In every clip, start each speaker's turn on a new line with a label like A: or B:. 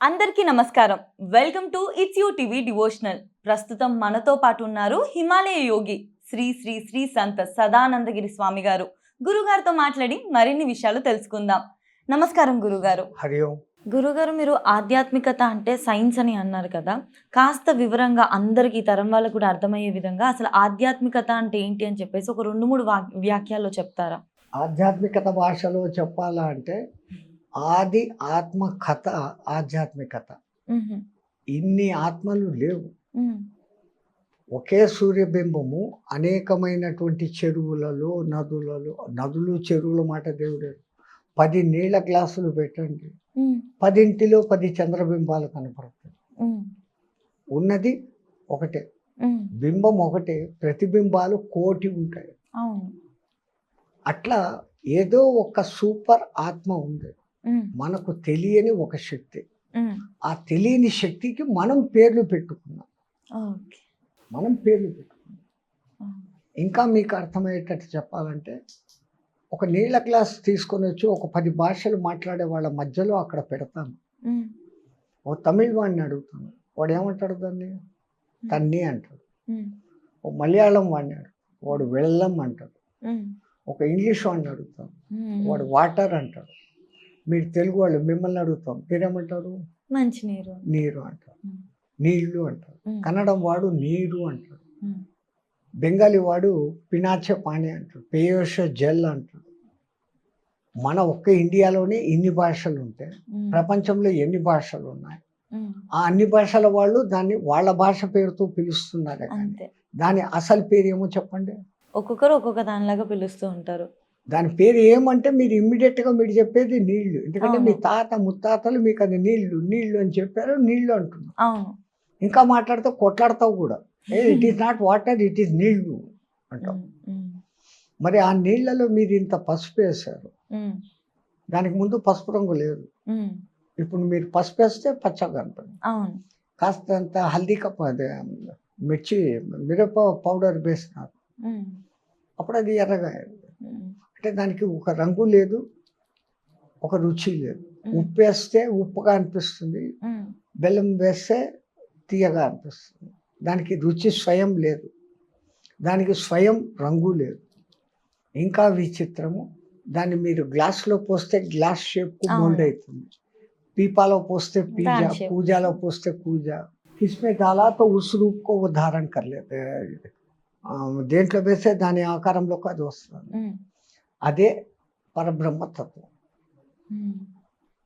A: అందరికీ నమస్కారం. Welcome to it's you TV devotional. ప్రస్తుతం మనతో పాటు ఉన్నారు హిమాలయ యోగి శ్రీ శ్రీ శ్రీ సంత సదానందగిరి స్వామి గారు గురుగారితో మాట్లాడి మరిన్ని విషయాలు తెలుసుకుందాం. నమస్కారం గురుగారు.
B: హరి ఓం.
A: గురుగారు మీరు ఆధ్యాత్మికత అంటే సైన్స్ అని అన్నారు కదా. కాస్త వివరంగా అందరికీ తరం వాళ్ళకు కూడా అర్థమయ్యే విధంగా అసలు ఆధ్యాత్మికత అంటే ఏంటి అని చెప్పేసి ఒక రెండు మూడు వా వ్యాఖ్యల్లో చెప్తారా?
B: ఆధ్యాత్మికత భాషలో చెప్పాలా అంటే ఆది ఆత్మ కథ ఆధ్యాత్మికత. ఇన్ని ఆత్మలు లేవు. ఒకే సూర్యబింబము అనేకమైనటువంటి చెరువులలో నదులలో నదులు చెరువుల మాట దేవుడు పది నీళ్ళ గ్లాసులు పెట్టండి. పదింటిలో పది చంద్రబింబాలు కనపడతాయి. ఉన్నది ఒకటే. బింబం ఒకటే ప్రతిబింబాలు కోటి ఉంటాయి అట్లా ఏదో ఒక సూపర్ ఆత్మ ఉంది. మనకు తెలియని ఒక శక్తి. ఆ తెలియని శక్తికి మనం పేర్లు పెట్టుకున్నాం. మనం పేర్లు పెట్టుకున్నాం. ఇంకా మీకు అర్థమయ్యేటట్టు చెప్పాలంటే ఒక నీళ్ళ గ్లాస్ తీసుకొని వచ్చి ఒక పది భాషలు మాట్లాడే వాళ్ళ మధ్యలో అక్కడ పెడతాను. ఓ తమిళ్ వాడిని అడుగుతాను. వాడు ఏమంటాడు దాన్ని? తన్ని అంటాడు. ఓ మలయాళం వాడిని వాడు వెళ్ళం అంటాడు. ఒక ఇంగ్లీష్ వాడిని అడుగుతాం
A: మ్.
B: వాడు వాటర్ అంటాడు. మీరు తెలుగు వాళ్ళు మిమ్మల్ని అడుగుతాం. మీరేమంటారు
A: మంచినీరు
B: నీరు అంటారు. నీళ్ళు అంటారు. కన్నడం వాడు నీరు అంటాడు. బెంగాలీ వాడు పినాచ పాణి అంటాడు పేయోష జల్ అంటాడు మన ఒక్క ఇండియాలోనే ఇన్ని భాషలు ఉంటాయి. ప్రపంచంలో ఎన్ని భాషలు ఉన్నాయి. ఆ అన్ని భాషల వాళ్ళు దాన్ని వాళ్ళ భాష పేరుతో పిలుస్తున్నారే దాని అసలు పేరు ఏమో చెప్పండి?
A: ఒక్కొక్కరు ఒక్కొక్క దానిలాగా పిలుస్తూ ఉంటారు.
B: దాని పేరు ఏమంటే మీరు immediate గా మీరు చెప్పేది నీళ్ళు ఎందుకంటే మీ. తాత ముత్తాతలు మీకు అది నీళ్ళు నీళ్ళు అని చెప్పారు నీళ్ళు అంటున్నారు
A: అవును
B: ఇంకా మాట్లాడితే కొట్లాడతావు కూడా it is not water it is నీళ్ళు అంటాం. మరి ఆ నీళ్ళలో మీరు ఇంత పసుపు వేశారు. దానికి ముందు పసుపు రంగు లేదు. ఇప్పుడు మీరు పసుపు వేస్తే పచ్చగా కనపడింది కాస్తంత హల్దీ కప్ అదే మిర్చి మిరప పౌడర్ వేసినారు. అప్పుడు అది ఎర్రగా. అంటే దానికి ఒక రంగు లేదు ఒక రుచి లేదు
A: మ్.
B: ఉప్పు వేస్తే ఉప్పుగా అనిపిస్తుంది
A: మ్.
B: బెల్లం వేస్తే తీయగా అనిపిస్తుంది దానికి రుచి స్వయం లేదు దానికి స్వయం రంగు లేదు ఇంకా విచిత్రము దాన్ని మీరు గ్లాస్లో పోస్తే గ్లాస్ షేప్కు
A: అవును.
B: మోల్డ్ అవుతుంది పీపాలో పోస్తే పీజా
A: దాని shape.
B: పూజాలో పోస్తే పూజ కిస్మే దాలా తో ఉస్ రూప్ కో वो धारण कर लेते हैं ఆ, దేంట్లో వేస్తే దాని ఆకారంలోకి అది వస్తుంది
A: మ్.
B: అదే పరబ్రహ్మతత్వం.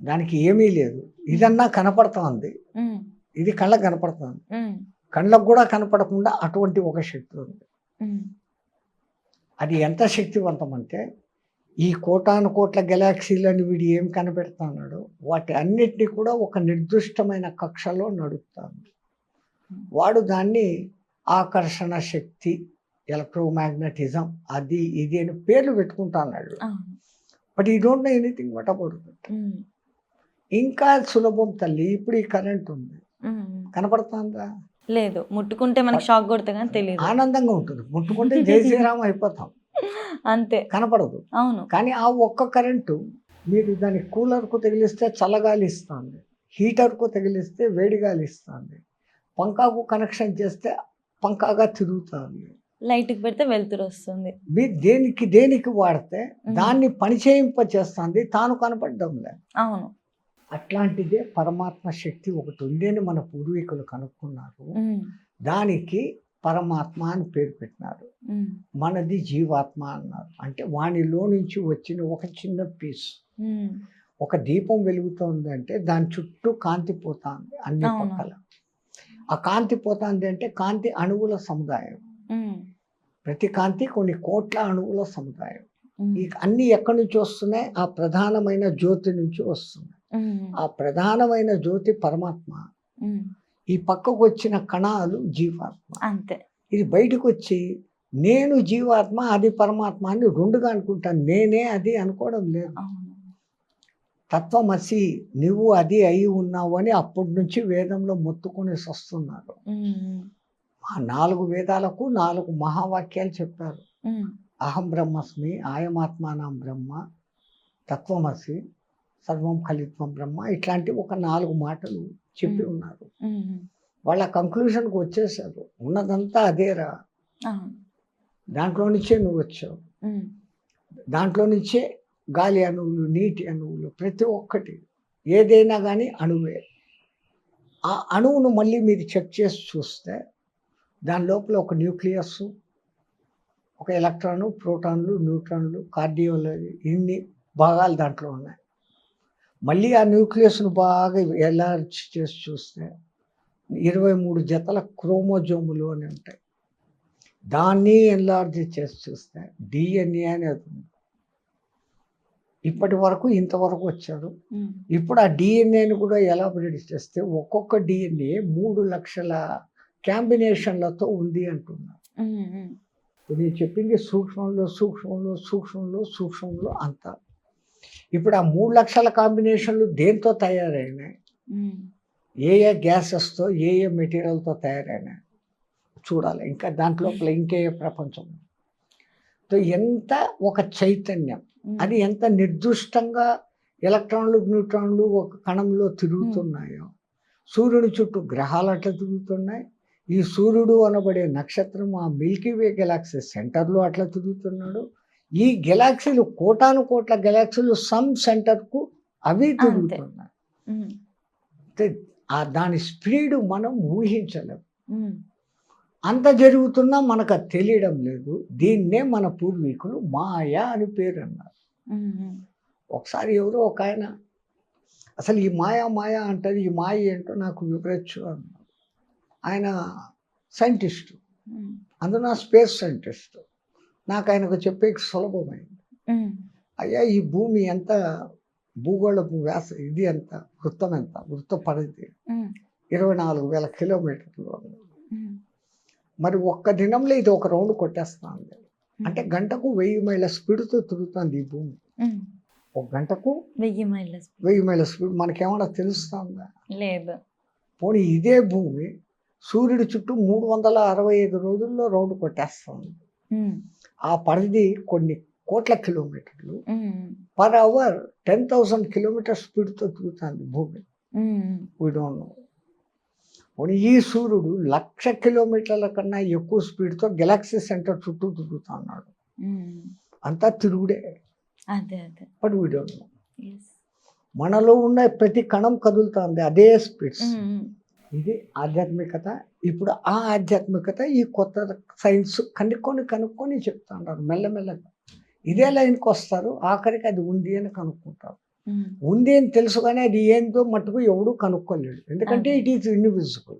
B: దానికి ఏమీ లేదు ఇదన్నా కనపడుతోంది. ఇది కళ్ళకు కనపడుతుంది. కళ్ళకు కూడా కనపడకుండా అటువంటి ఒక శక్తి ఉంది. అది ఎంత శక్తివంతం అంటే ఈ కోటాను కోట్ల గెలాక్సీలను వీడు ఏం కనిపెడుతున్నాడో వాటి అన్నిటినీ కూడా ఒక నిర్దిష్టమైన కక్షలో నడుపుతాడు వాడు దాన్ని ఆకర్షణ శక్తి ఎలక్ట్రోమాగ్నటిజం అది ఇది అని పేర్లు పెట్టుకుంటున్నాడు
A: అవును.
B: But I don't know anything what
A: about.
B: ఇంకా సులభం తల్లి ఇప్పుడు ఈ కరెంట్ ఉంది. కనపడుతుందా?
A: లేదు. ముట్టుకుంటే మనకి షాక్ కొడితే కానీ తెలియదు
B: ఆనందంగా ఉంటుంది. ముట్టుకుంటే జై శ్రీరామ్ అయిపోతాం.
A: అంతే.
B: కనపడదు.
A: అవును.
B: కానీ ఆ ఒక్క కరెంటు మీరు దాని కూలర్కు తగిలిస్తే చల్లగాలి ఇస్తుంది. హీటర్కు తగిలిస్తే వేడిగాలి ఇస్తుంది. పంకాకు కనెక్షన్ చేస్తే పంకాగా తిరుగుతుంది.
A: లైట్కి పెడితే వెలుతురు వస్తుంది
B: మీరు దేనికి దేనికి వాడితే. దాన్ని పనిచేయింప చేస్తుంది తాను కనపడడం లేదు
A: అవును
B: అట్లాంటిదే పరమాత్మ శక్తి ఒకటి ఉంది అని మన పూర్వీకులు కనుక్కున్నారు. దానికి పరమాత్మ అని పేరు పెట్టినారు. మనది జీవాత్మ అన్నారు అంటే వానిలో నుంచి వచ్చిన ఒక చిన్న పీస్. ఒక దీపం వెలుగుతోంది అంటే దాని చుట్టూ కాంతి పోతుంది అన్ని. పక్కల ఆ కాంతి పోతుంది అంటే కాంతి అణువుల సముదాయం. ప్రతి కాంతి కొన్ని కోట్ల అణువుల సముదాయం. ఈ అన్ని ఎక్కడి నుంచి వస్తున్నాయి? ఆ ప్రధానమైన జ్యోతి నుంచి వస్తున్నాయి. ఆ ప్రధానమైన జ్యోతి పరమాత్మ. ఈ పక్కకు వచ్చిన కణాలు జీవాత్మ.
A: అంతే.
B: ఇది బయటకు వచ్చి నేను జీవాత్మ అది పరమాత్మ అని రెండుగా అనుకుంటాను నేనే అది అనుకోవడం లేదు. తత్వమసి నువ్వు అది అయి ఉన్నావు అని అప్పటి నుంచి వేదంలో మొత్తుకొని వస్తున్నారు. ఆ నాలుగు వేదాలకు నాలుగు మహావాక్యాలు చెప్పారు. అహం బ్రహ్మస్మి ఆయమాత్మానం బ్రహ్మ తత్వమసి సర్వం ఖలిత్వం బ్రహ్మ ఇట్లాంటి ఒక నాలుగు మాటలు చెప్పి. ఉన్నారు. వాళ్ళ కంక్లూషన్కి వచ్చేసారు ఉన్నదంతా అదేరా. దాంట్లో నుంచే నువ్వు వచ్చావు. దాంట్లో నుంచే గాలి అణువులు నీటి అణువులు ప్రతి ఒక్కటి ఏదైనా కానీ అణువే. ఆ అణువును మళ్ళీ మీరు చెక్ చేసి చూస్తే దాని లోపల ఒక న్యూక్లియస్ ఒక ఎలక్ట్రాను ప్రోటాన్లు న్యూట్రాన్లు కార్డియోలజీ ఇన్ని భాగాలు దాంట్లో ఉన్నాయి. మళ్ళీ ఆ న్యూక్లియస్ను బాగా ఎలార్జ్ చేసి చూస్తే ఇరవై మూడు జతల క్రోమోజోములు అని ఉంటాయి. దాన్ని ఎన్లార్జ్ చేసి చూస్తే డిఎన్ఏ అనేది ఉంది. ఇప్పటి వరకు ఇంతవరకు వచ్చారు
A: ఉమ్,
B: ఇప్పుడు ఆ డిఎన్ఏని కూడా ఎలా ప్రిడిక్ట్ చేస్తే ఒక్కొక్క డిఎన్ఏ మూడు లక్షల కాంబినేషన్లతో ఉంది అంటున్నారు నేను చెప్పింది సూక్ష్మంలో సూక్ష్మంలో సూక్ష్మంలో సూక్ష్మంలో అంత. ఇప్పుడు ఆ మూడు లక్షల కాంబినేషన్లు దేంతో తయారైనాయి? ఏ ఏ గ్యాసెస్తో ఏ ఏ మెటీరియల్తో తయారైనాయి? చూడాలి. ఇంకా దాంట్లో ఇంకే ప్రపంచం. ఎంత ఒక చైతన్యం? అది ఎంత నిర్దుష్టంగా ఎలక్ట్రాన్లు న్యూట్రాన్లు ఒక కణంలో తిరుగుతున్నాయో? సూర్యుని చుట్టూ గ్రహాలు అట్లా తిరుగుతున్నాయి? ఈ సూర్యుడు అనబడే నక్షత్రం ఆ మిల్కీ వే గెలాక్సీ సెంటర్లో అట్లా తిరుగుతున్నాడు. ఈ గెలాక్సీలు కోటాను కోట్ల గెలాక్సీలు సమ్ సెంటర్కు అవి తిరుగుతున్నాయి. అంటే దాని స్పీడ్ మనం ఊహించలేము అంత జరుగుతున్నా మనకు అది తెలియడం లేదు. దీన్నే మన పూర్వీకులు మాయా అని పేరు అన్నారు. ఒకసారి ఎవరో ఒక ఆయన అసలు ఈ మాయా మాయా అంటది ఈ మాయ ఏంటో నాకు వివరించు అన్నారు. ఆయన సైంటిస్టు. అందున స్పేస్ సైంటిస్ట్. నాకు ఆయనకు చెప్పే సులభమైంది. అయ్యా ఈ భూమి ఎంత? భూగోళపు వ్యాస ఇది ఎంత? వృత్తం ఎంత? వృత్త పరిధి. ఇరవై నాలుగు వేల కిలోమీటర్లు. మరి ఒక్క దినంలో ఇది ఒక రౌండ్ కొట్టేస్తుంది. అంటే గంటకు వెయ్యి మైళ్ళ స్పీడ్తో తిరుగుతుంది ఈ భూమి. ఒక గంటకు
A: వెయ్యి మైళ్ళ.
B: వెయ్యి మైళ్ళ స్పీడ్ మనకేమన్నా తెలుస్తుందా?
A: లేదు.
B: పోనీ ఇదే భూమి సూర్యుడి చుట్టూ మూడు వందల అరవై ఐదు రోజుల్లో రౌండ్ కొట్టేస్తుంది. ఆ పరిధి కొన్ని కోట్ల కిలోమీటర్లు. Per hour ten thousand kilometre స్పీడ్తో తిరుగుతుంది భూమి.
A: ఉమ్,
B: వీ డోంట్ నో పోనీ ఈ సూర్యుడు లక్ష కిలోమీటర్ల కన్నా ఎక్కువ స్పీడ్తో గెలాక్సీ సెంటర్ చుట్టూ తిరుగుతున్నాడు.
A: ఉమ్,
B: అంతా తిరుగుడే. But we don't know
A: yes.
B: మనలో ఉన్న ప్రతి కణం కదులుతుంది అదే స్పీడ్స్. ఇది ఆధ్యాత్మికత. ఇప్పుడు ఆ ఆధ్యాత్మికత ఈ కొత్త సైన్స్ కనుక్కొని కనుక్కొని చెప్తాంటారు మెల్లమెల్లగా. ఇదే లైన్కి వస్తారు ఆఖరికి అది ఉంది అని కనుక్కుంటారు. ఉంది అని తెలుసు కానీ అది ఏందో మట్టుకు ఎవడు కనుక్కోలేడు. ఎందుకంటే. It is
A: invisible.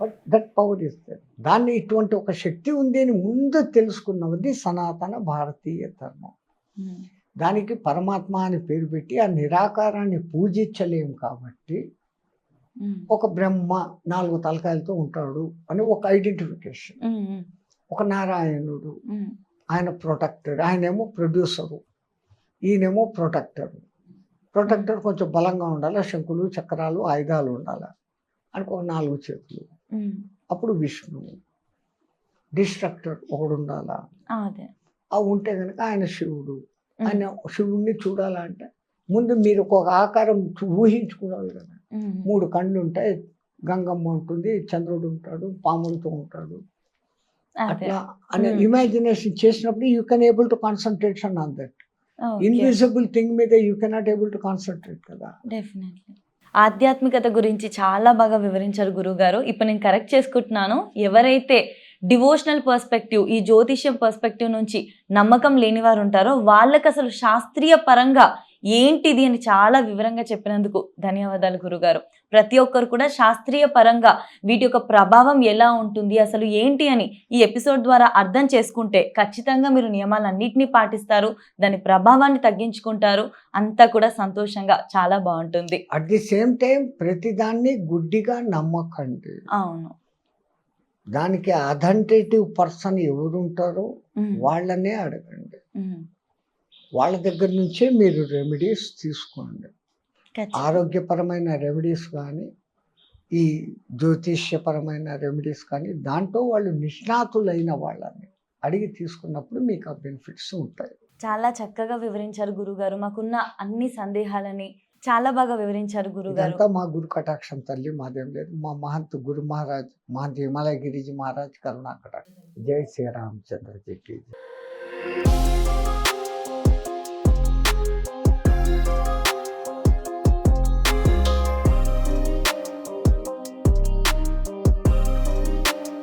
B: But that power is దాన్ని ఇటువంటి ఒక శక్తి ఉంది అని ముందు తెలుసుకున్నది సనాతన భారతీయ ధర్మం. దానికి పరమాత్మ అని పేరు పెట్టి ఆ నిరాకారాన్ని పూజించలేం కాబట్టి ఒక బ్రహ్మ నాలుగు తలకాయలతో ఉంటాడు అని ఒక ఐడెంటిఫికేషన్. ఒక నారాయణుడు. ఆయన ప్రొటెక్టర్ ఆయనేమో ప్రొడ్యూసరు. ఈయనేమో ప్రొటెక్టర్. ప్రొటెక్టర్ కొంచెం బలంగా ఉండాలి? శంకులు చక్రాలు ఆయుధాలు ఉండాలి? అనుకో నాలుగు చేతులు. అప్పుడు విష్ణువు డిస్ట్రక్టర్ ఒకడు ఉండాలా ఆ ఉంటే కనుక ఆయన శివుడు. ఆయన శివుణ్ణి చూడాలంటే ముందు మీరు ఒక ఆకారం ఊహించుకోవాలి కదా? మూడు కళ్ళు ఉంటాయి. గంగమ్మ ఉంటుంది చంద్రుడు ఉంటాడు పాములతో ఉంటాడు. అట్లా అనే. ఇమాజినేషన్ చేసినప్పుడు you can able to concentration on
A: that
B: invisible thing మీద you cannot able to concentrate కదా.
A: డెఫినెట్లీ ఆధ్యాత్మికత గురించి చాలా బాగా వివరించారు గురుగారు ఇప్పుడు నేను కరెక్ట్ చేసుకుంటున్నాను. ఎవరైతే డివోషనల్ పర్స్పెక్టివ్ ఈ జ్యోతిష్యం పర్స్పెక్టివ్ నుంచి నమ్మకం లేని వారు ఉంటారో వాళ్ళకి అసలు శాస్త్రీయ పరంగా ఏంటిది అని చాలా వివరంగా చెప్పినందుకు ధన్యవాదాలు గురుగారు. ప్రతి ఒక్కరు కూడా శాస్త్రీయ పరంగా వీటి యొక్క ప్రభావం ఎలా ఉంటుంది అసలు ఏంటి అని ఈ ఎపిసోడ్ ద్వారా అర్థం చేసుకుంటే ఖచ్చితంగా మీరు నియమాలన్నింటినీ పాటిస్తారు దాని ప్రభావాన్ని తగ్గించుకుంటారు. అంతా కూడా సంతోషంగా చాలా బాగుంటుంది.
B: అట్ ది సేమ్ టైం ప్రతిదాన్ని గుడ్డిగా నమ్మకండి.
A: అవును.
B: దానికి అథెంటేటివ్ పర్సన్ ఎవరు ఉంటారో
A: ఉమ్,
B: వాళ్ళనే అడగండి. వాళ్ళ దగ్గర నుంచే మీరు రెమెడీస్ తీసుకోండి. ఆరోగ్యపరమైన రెమెడీస్ కానీ ఈ జ్యోతిష్యపరమైన రెమెడీస్ కానీ దాంట్లో వాళ్ళు నిష్ణాతులైన వాళ్ళని అడిగి తీసుకున్నప్పుడు మీకు ఆ బెనిఫిట్స్ ఉంటాయి.
A: చాలా చక్కగా వివరించారు గురుగారు. మాకున్న అన్ని సందేహాలని చాలా బాగా వివరించారు గురుగారు.
B: ఇదంతా మా గురు కటాక్షం తల్లి మాదేం లేదు. మా మహంత్ గురు మహారాజ్ మహంత్ హిమాలయ గిరిజీ మహారాజ్ కరుణా కటాక్షం జై శ్రీరామచంద్ర జీ కీ జై.